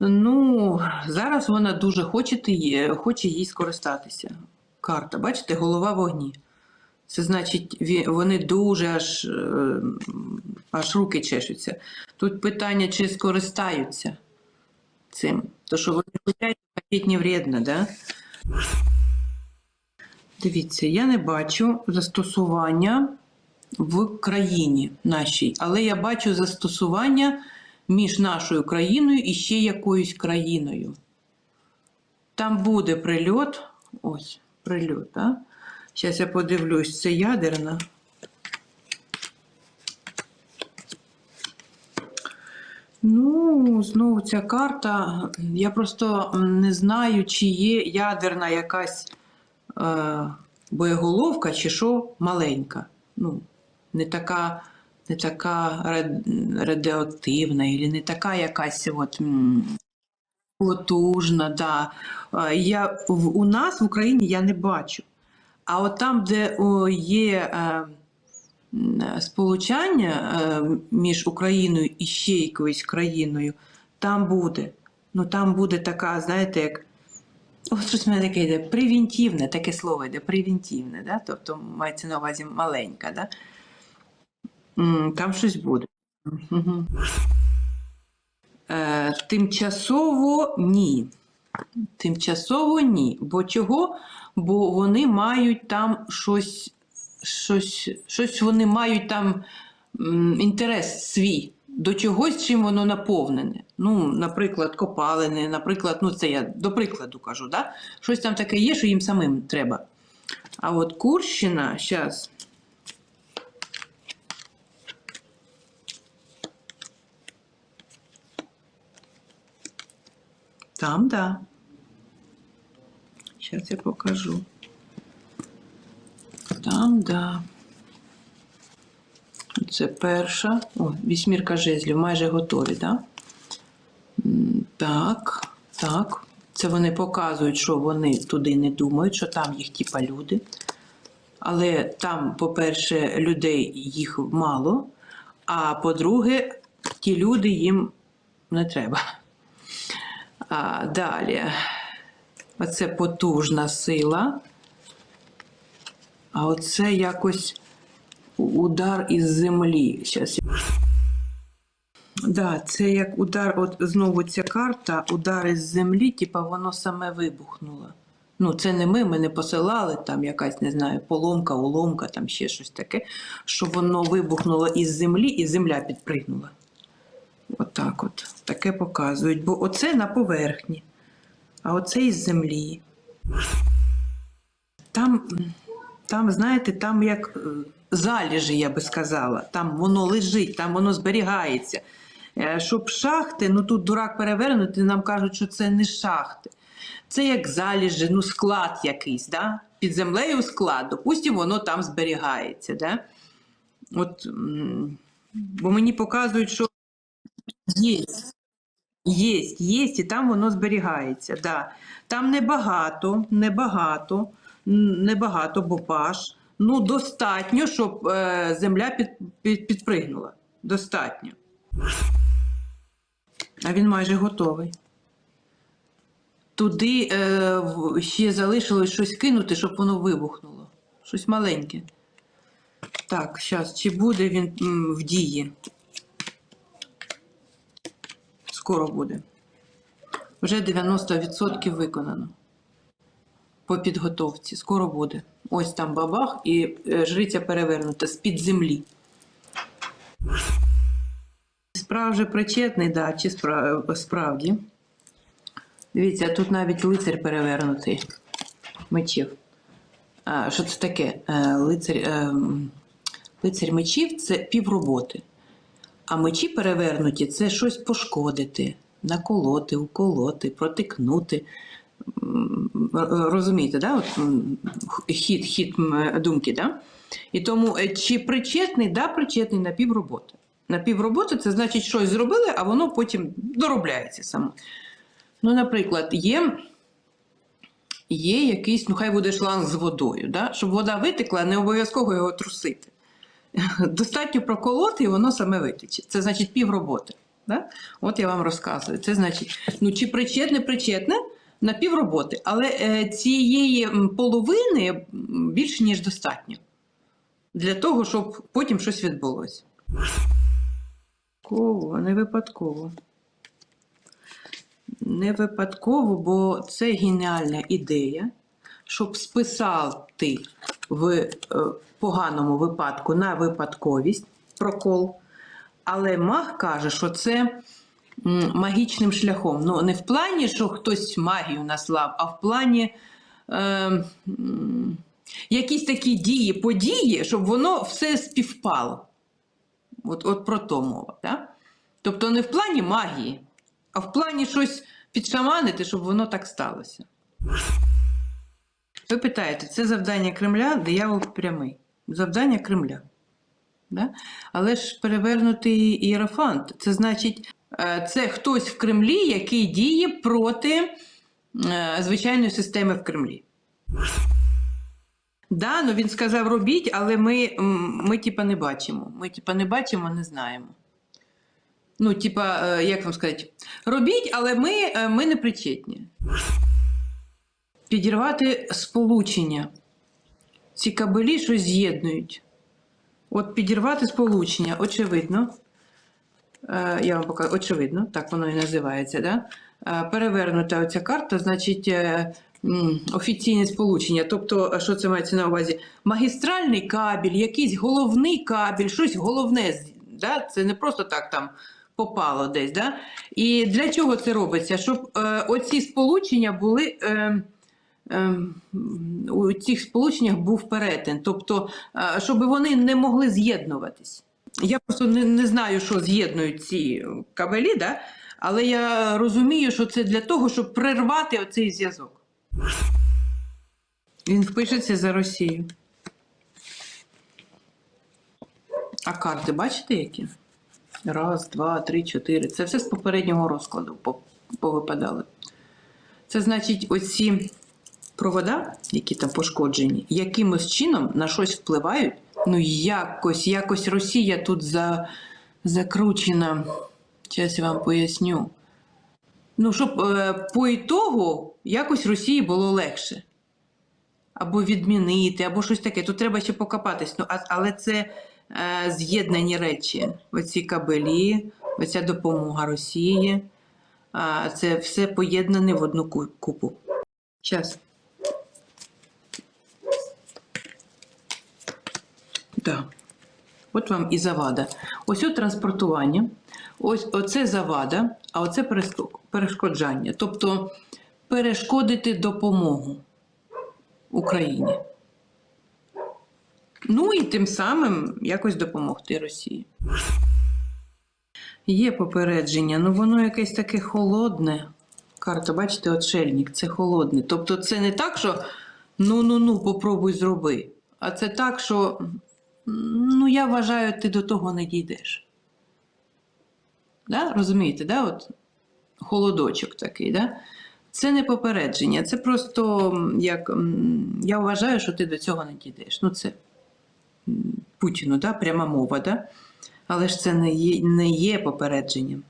Ну, зараз вона дуже хоче, хоче їй скористатися. Карта, бачите, голова в огні. Це значить, вони дуже аж, е, аж руки чешуться. Тут питання, чи скористаються цим. То, що вони хочуть, хотіть не да? Дивіться, я не бачу застосування в країні нашій, але я бачу застосування між нашою країною і ще якоюсь країною. Там буде прильот. Ось, прильот, так? Зараз я подивлюсь, це ядерна. Ну, знову ця карта. Я просто не знаю, чи є ядерна якась е, боєголовка, чи що маленька. Ну, не така, не така радіоактивна, і не така якась от, потужна. Да. Я, у нас в Україні я не бачу. А от там, де є е, сполучання е, між Україною і ще якоюсь країною, там буде. Ну там буде така, знаєте, як. Ось щось мене таке йде превентивне, таке слово йде превентивне, да? тобто мається на увазі маленька. Да? Там щось буде. Е, тимчасово ні. Тимчасово ні. Бо чого? Бо вони мають там щось, щось, щось вони мають там інтерес свій до чогось, чим воно наповнене. Ну, наприклад, копалини, наприклад, ну це я до прикладу кажу, да? щось там таке є, що їм самим треба. А от Курщина, зараз. Там, да. Сейчас я покажу. Там, да. Це перша. О, вісьмірка жезлів, майже готові, да? Так, так. Це вони показують, що вони туди не думають, що там їх типа люди. Але там, по-перше, людей їх мало, а по-друге, ті люди їм не треба. А, далі. Оце потужна сила. А оце якось удар із землі. Щас. Да, це як удар, от знову ця карта, удар із землі, типа воно саме вибухнуло. Ну, це не ми, ми не посилали там якась, не знаю, поломка, уломка, там ще щось таке, що воно вибухнуло із землі і земля підпригнула. Отак от. Таке показують. Бо оце на поверхні, а оце із землі. Там, там, знаєте, там як е, заліжі, я би сказала. Там воно лежить, там воно зберігається. Е, Щоб шахти, ну тут дурак перевернути, нам кажуть, що це не шахти. Це як заліжі, ну склад якийсь, да? під землею склад. Допустимо, воно там зберігається. Да? От, бо мені показують, що Є. Є, є, і там воно зберігається. Да. Там небагато, небагато, небагато, бо паш. Ну, достатньо, щоб е, земля під, під, підпригнула. Достатньо. А він майже готовий. Туди е, ще залишилось щось кинути, щоб воно вибухнуло. Щось маленьке. Так, зараз, чи буде він м, в дії? Скоро буде. Вже 90% виконано. По підготовці. Скоро буде. Ось там бабах і е, жриця перевернута з-під землі. Справ причетний, да, чи спра- справді. Дивіться, тут навіть лицар перевернутий мечів. А, що це таке? Е, лицар, е, лицар мечів це півроботи. А мечі перевернуті це щось пошкодити, наколоти, уколоти, протикнути. Розумієте, да? От, хід, хід думки, да? І тому е, чи причетний, да, причетний на півроботи. На півроботи це значить, щось зробили, а воно потім доробляється само. Ну, наприклад, є, є якийсь, ну хай буде шланг з водою, да? щоб вода витекла, не обов'язково його трусити. Достатньо проколоти, і воно саме витече. Це значить півроботи. Да? От я вам розказую. Це значить, ну чи причетне, причетне на півроботи, але е, цієї половини більше, ніж достатньо для того, щоб потім щось відбулося. Випадково, не випадково. Не випадково, бо це геніальна ідея, щоб списати в е, поганому випадку на випадковість прокол. Але маг каже, що це магічним шляхом. Ну, не в плані, що хтось магію наслав, а в плані е, якісь такі дії, події, щоб воно все співпало. От, от про то мова. Да? Тобто не в плані магії, а в плані щось підшаманити, щоб воно так сталося. Ви питаєте, це завдання Кремля, диявол прямий. Завдання Кремля. Да? Але ж перевернутий ієрофант. Це значить, е, це хтось в Кремлі, який діє проти е, звичайної системи в Кремлі. Да, ну він сказав робіть, але ми, ми типа не бачимо. Ми типа не бачимо, не знаємо. Ну, типа, е, як вам сказати, робіть, але ми, ми не причетні. Підірвати сполучення. Ці кабелі щось з'єднують. От підірвати сполучення, очевидно. Е, Я вам покажу, очевидно, так воно і називається. Да? Е, Перевернута оця карта, значить е, офіційне сполучення. Тобто, що це мається на увазі? Магістральний кабель, якийсь головний кабель, щось головне. Да? Це не просто так там попало десь. Да? І для чого це робиться? Щоб оці сполучення були. Ем, у цих сполученнях був перетин, тобто, е, щоб вони не могли з'єднуватись. Я просто не, не знаю, що з'єднують ці кабелі, да? але я розумію, що це для того, щоб прервати оцей зв'язок. Він впишеться за Росію. А карти бачите які? Раз, два, три, чотири. Це все з попереднього розкладу по- повипадали. Це значить, оці провода, які там пошкоджені, якимось чином на щось впливають. Ну, якось, якось Росія тут за, закручена. Зараз я вам поясню. Ну, щоб е, по ітогу якось Росії було легше. Або відмінити, або щось таке. Тут треба ще покопатись. Ну, а, але це е, з'єднані речі. Оці кабелі, оця допомога Росії. А, це все поєднане в одну купу. Час. Да. От вам і завада. Ось от транспортування, ось оце завада, а оце перешкоджання. Тобто перешкодити допомогу Україні. Ну і тим самим якось допомогти Росії. Є попередження, ну воно якесь таке холодне. Карта, бачите, отшельник, це холодне. Тобто це не так, що ну-ну-ну, попробуй зроби. А це так, що ну, я вважаю, ти до того не дійдеш. Да? Розумієте, да? От холодочок такий, да? Це не попередження, це просто як я вважаю, що ти до цього не дійдеш. Ну, це Путіну, да? пряма мова, да? але ж це не є, не є попередженням.